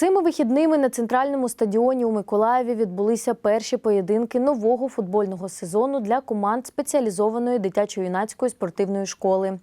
Цими вихідними на центральному стадіоні у Миколаєві відбулися перші поєдинки нового футбольного сезону для команд спеціалізованої дитячо-юнацької спортивної школи.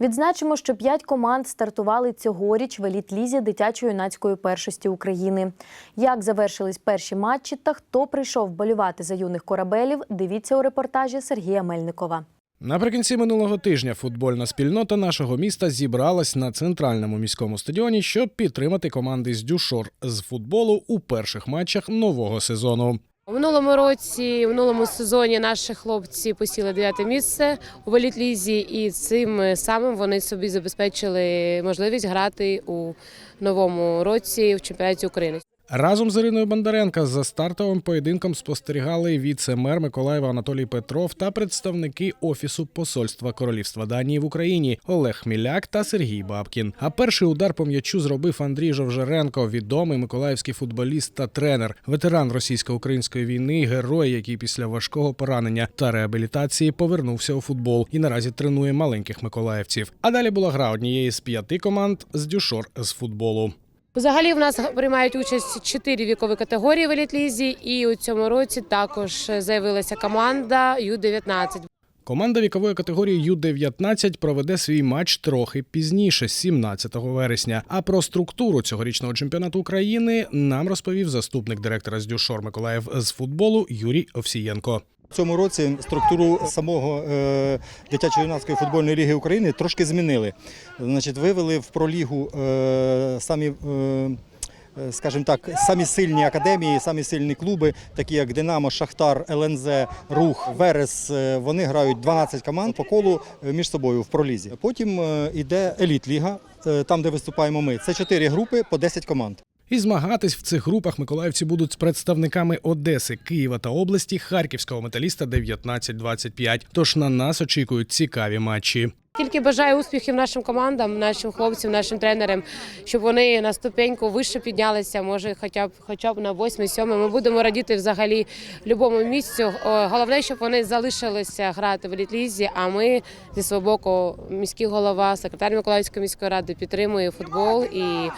Відзначимо, що п'ять команд стартували цьогоріч в еліт-лізі дитячо-юнацької першості України. Як завершились перші матчі та хто прийшов болювати за юних корабелів, дивіться у репортажі Сергія Мельникова. Наприкінці минулого тижня футбольна спільнота нашого міста зібралась на центральному міському стадіоні, щоб підтримати команди з Дюшор з футболу у перших матчах нового сезону. У минулому році, у минулому сезоні наші хлопці посіли дев'яте місце у велітлізі, і цим самим вони собі забезпечили можливість грати у новому році в чемпіонаті України. Разом з Іриною Бондаренка за стартовим поєдинком спостерігали віце-мер Миколаєва Анатолій Петров та представники офісу посольства Королівства Данії в Україні Олег Міляк та Сергій Бабкін. А перший удар по м'ячу зробив Андрій Жовжеренко, відомий миколаївський футболіст та тренер, ветеран російсько-української війни, герой, який після важкого поранення та реабілітації повернувся у футбол і наразі тренує маленьких миколаївців. А далі була гра однієї з п'яти команд з дюшор з футболу. Взагалі в нас приймають участь чотири вікові категорії в елітлізі, і у цьому році також заявилася команда Ю-19. Команда вікової категорії Ю-19 проведе свій матч трохи пізніше, 17 вересня. А про структуру цьогорічного чемпіонату України нам розповів заступник директора з Дюшор Миколаїв з футболу Юрій Овсієнко. В цьому році структуру самого е, дитячо-юнацької футбольної ліги України трошки змінили. Значить, вивели в пролігу е, самі. Е, Скажімо так, самі сильні академії, самі сильні клуби, такі як Динамо, Шахтар, ЛНЗ, Рух, Верес. Вони грають 12 команд по колу між собою в пролізі. Потім йде еліт-ліга, там де виступаємо ми. Це 4 групи по 10 команд. І змагатись в цих групах миколаївці будуть з представниками Одеси, Києва та області, Харківського металіста 19-25. Тож на нас очікують цікаві матчі. Тільки бажаю успіхів нашим командам, нашим хлопцям, нашим тренерам, щоб вони на ступеньку вище піднялися, може, хоча б хоча б на восьмий, сьомий. Ми будемо радіти взагалі любому місцю. Головне, щоб вони залишилися грати в елітлізі, а ми зі свого боку, міський голова, секретар Миколаївської міської ради підтримує футбол і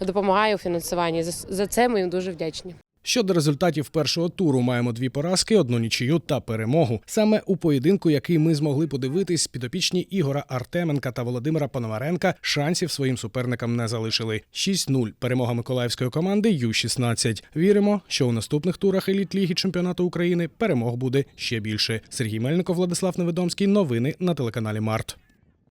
допомагає у фінансуванні. За це ми їм дуже вдячні. Щодо результатів першого туру, маємо дві поразки, одну нічию та перемогу. Саме у поєдинку, який ми змогли подивитись, підопічні Ігора Артеменка та Володимира Пономаренка шансів своїм суперникам не залишили. 6-0 перемога миколаївської команди Ю-16. Віримо, що у наступних турах еліт ліги чемпіонату України перемог буде ще більше. Сергій Мельников, Владислав Неведомський. Новини на телеканалі Март.